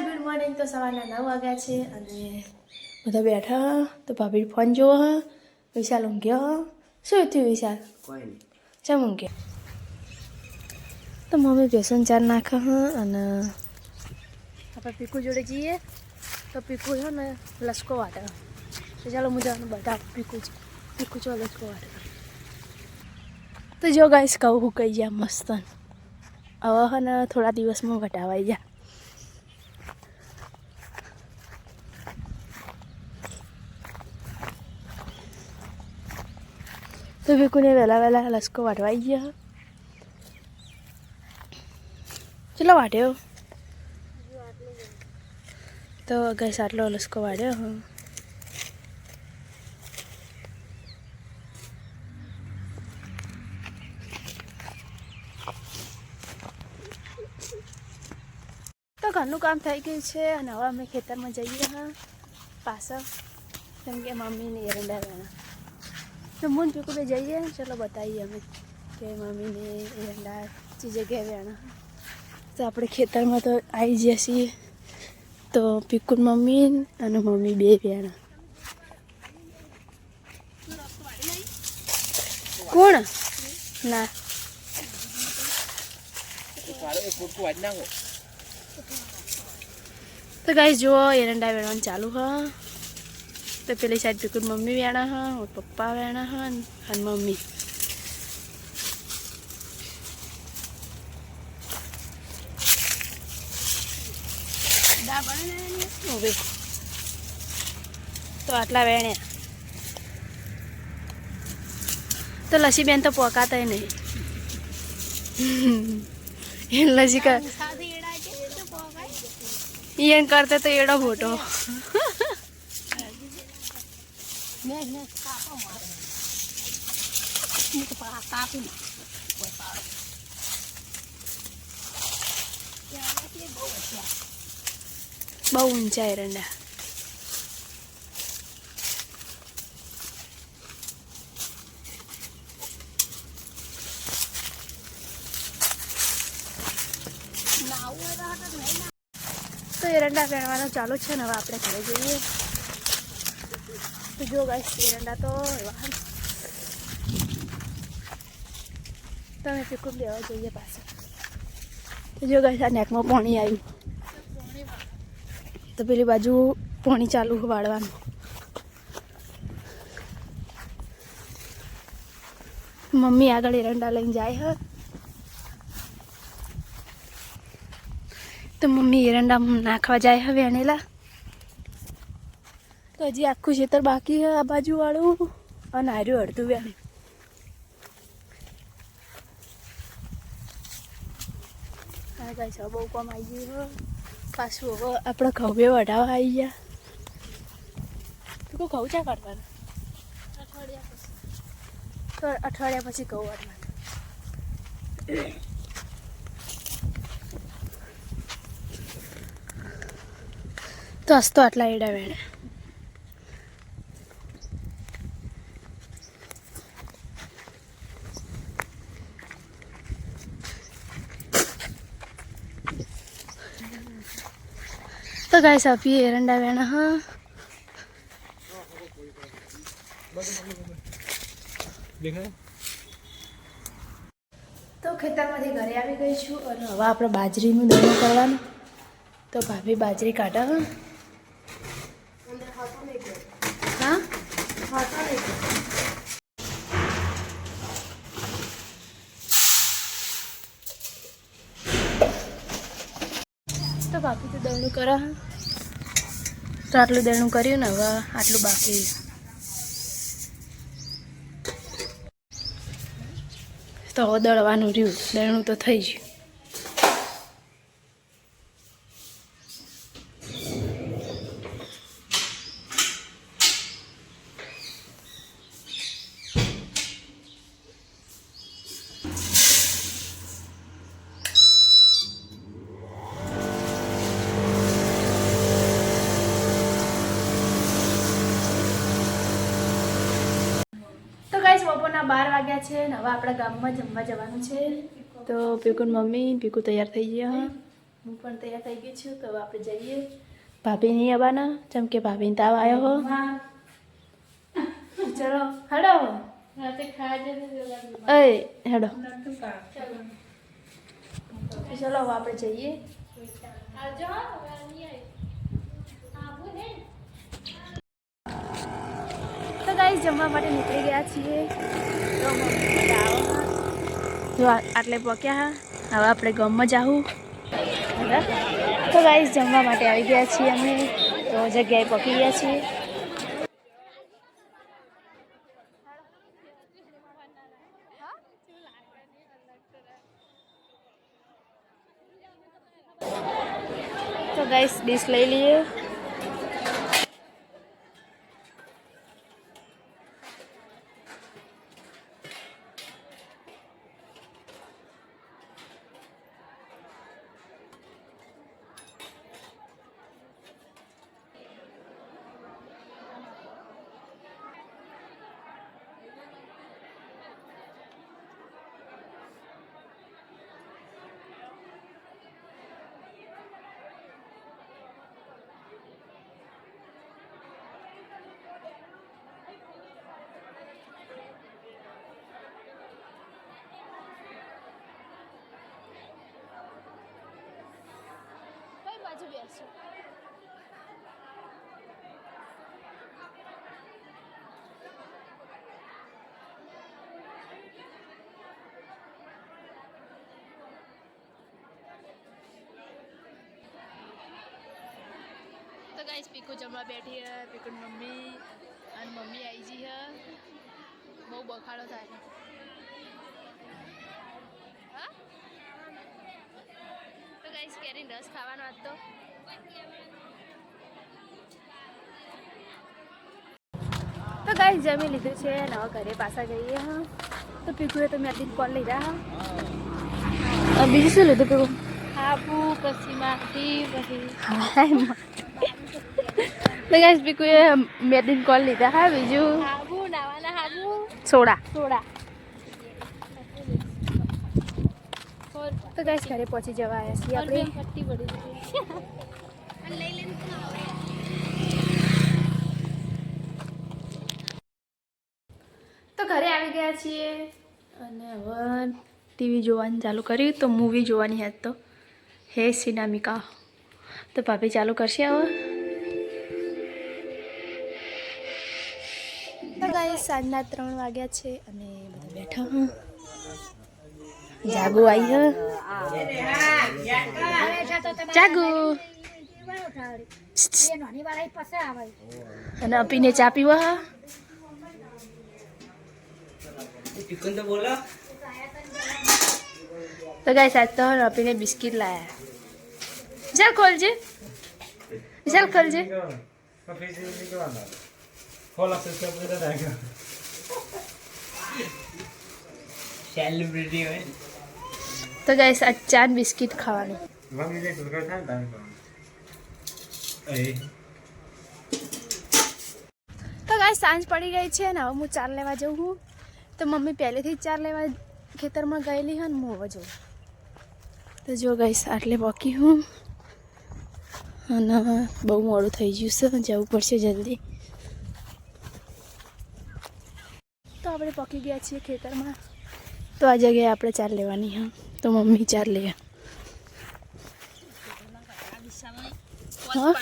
Good morning તો સવારના નવ વાગ્યા છે અને બધા બેઠા તો ભાભી ફોન જોવો હ? વિશાલ ઊંઘ્યો શું થયું વિશાલ? કોઈ નહીં. ચમ ઊંઘ્યો? તો મમ્મી બેસન ચાર નાખે હ અને આપણે પીકુ જોડે જઈએ. તો પીકુ છે ને લસકો વાટે તો ચાલો હું જવાનું બધા પીકુ છે પીકુ ચો લસકો વાટે તો જો ગાઈશ કહું હું કહી ગયા મસ્ત હવે હે ને થોડા દિવસમાં વટાવાઈ ગયા તો પીકુને વહેલા વહેલા લસકો વાટવાઈ ગયા ચલો વાટ્યો તો ગઈસ આટલો લસકો વાટ્યો હા ઘરનું કામ થઈ ગયું છે અને હવે અમે ખેતરમાં જઈએ હા પાછળ કેમ કે મમ્મીને એરંડા વેણા તો મૂન પીકું બે જઈએ. ચલો બતાવીએ અમે કે મમ્મીને એરંડા જે જગ્યાએ વેણા તો આપણે ખેતરમાં તો આવી જઈએ છીએ. તો પીકુન મમ્મી અને મમ્મી બે વેણા કોણ? ના. તો ગાઈસ જુઓ, એરંડા વેણવાનું ચાલુ હ. તો પેલી સાઈડ પીકુન મમ્મી વેણા હ ઓર પપ્પા વેણા હ અને મમ્મી. તો આટલા વેણ્યા. તો લસીબેન તો પોકાતા નહીં. લસી કર ઈયન કરતે તો એડો મોટો. બહુ ઊંચા એરંડા તો એરંડા પહેરવાનું ચાલુ છે ને હવે આપણે ઘરે જઈએ. તો જો ગાઈસ એરંડા તો એવા. તમે પીકું લેવા જઈએ પાછળ તો જો ગાઈસ આ નેકમાં પાણી આવ્યું તો પેલી બાજુ પાણી ચાલુ વાળવાનું મમ્મી આગળ એરંડા લઈને જાય હ તો મમ્મી એરંડા નાખવા જાય હવે અનેલા તો હજી આખું ખેતર બાકી છે આ બાજુ વાળું અને આર્યું અડધું વેણ હા ગાઈસ હવે બહુ કામ આવી ગયું પાછું હવે આપણે બે વઢાવા આવી ગયા. તું ઘઉં ચા કાઢવાના? તો અઠવાડિયા પછી ઘઉં વાળવાના તો હસતો આટલા એડા વેણે ગાઈસ આપીએ એરંડા વેણા હા તો ખેતરમાંથી ઘરે આવી ગઈ છું અને હવે આપણે બાજરીનું દળો કરવાનું. તો ભાભી બાજરી કાઢા, હા. તો ભાભી તો દળનું કરા, હા. તો આટલું દેણું કર્યું ને, હવે આટલું બાકી તો દળવાનું રહ્યું. દેણું તો થઈ ગયું તો ગાઈસ બાર વાગ્યા છે ને હવે આપણા ગામમાં જમવા જવાનું છે. તો પીકુન મમ્મી પીકુ તૈયાર થઈ ગયા. હું પણ તૈયાર થઈ ગઈ છું તો હવે આપણે જઈએ. ભાભી નહીં આવવાના? જેમ કે ભાભીને તાવ આવ્યો હો. ચલો હેડો અય હેડો. ચલો. હવે આપણે જઈએ. તો ગાઈસ જમવા માટે નીકળી ગયા છીએ. જો આટલે પક્યા હા. હવે આપણે ગામમાં જાવું તો ગાઈસ જમવા માટે આવી ગયા છીએ અમે. તો જગ્યાએ પકી ગયા છીએ. તો ગાઈસ ડીશ લઈ લઈએ કઈ બાજુ બેસું તો ગાઈસ પીકુ જમવા બેઠી હે પીકુની મમ્મી અને મમ્મી આવી ગઈ હે. બહુ બખાડો થાય. હા? તો ગાઈસ કેરી રસ ખાવાનો હતો તો. ગાઈસ જમી લીધું છે અને હવે ઘરે પાછા જઈએ હા. તો પીકુએ તો મેં કોલ લીધા હા. બીજું શું લીધું પીકુ? આબુ પછી માટી પછી તો ગાઈસ પીકુએ મેડિન કોલ લીધા હા બીજું? હાબુ નાવાના હાબુ. સોડા. સોડા. તો ગાઈસ ઘરે પહોંચી જવા આવ્યા છીએ આપણે પટ્ટી પડી તો ઘરે આવી ગયા છીએ. અને હવે ટીવી જોવાનું ચાલુ કર્યું તો મૂવી જોવાની હતી તો. હે સિનામિકા. તો ભાભી ચાલુ કરશે હવે? ગાઈસ સાંજના ત્રણ વાગ્યા છે અને બધા બેઠા. હું જાગુ આવી જાગુ. અને અપીને ચા પીવા તો ગાય આજ તો અપીને બિસ્કિટ લાયા. ચાલ ખોલજે. ચાલ ખોલજે. સેલિબ્રિટી હોય તો ગાઈસ આ ચાર બિસ્કિટ ખાવાનું. તો ગાઈસ સાંજ પડી ગઈ છે ને હવે હું ચાર લેવા જઉં છું. તો મમ્મી પહેલેથી જ ચાર લેવા ખેતરમાં ગયેલી હોય ને હું હવે જઉં. તો જો ગાઈસ આટલે બાકી હું. અને બહુ મોડું થઈ ગયું છે જવું પડશે જલ્દી. આપણે પકી ગયા છીએ ખેતરમાં. તો આ જગ્યાએ આપણે ચાર લેવાની હા. તો મમ્મી ચાર લે. હા?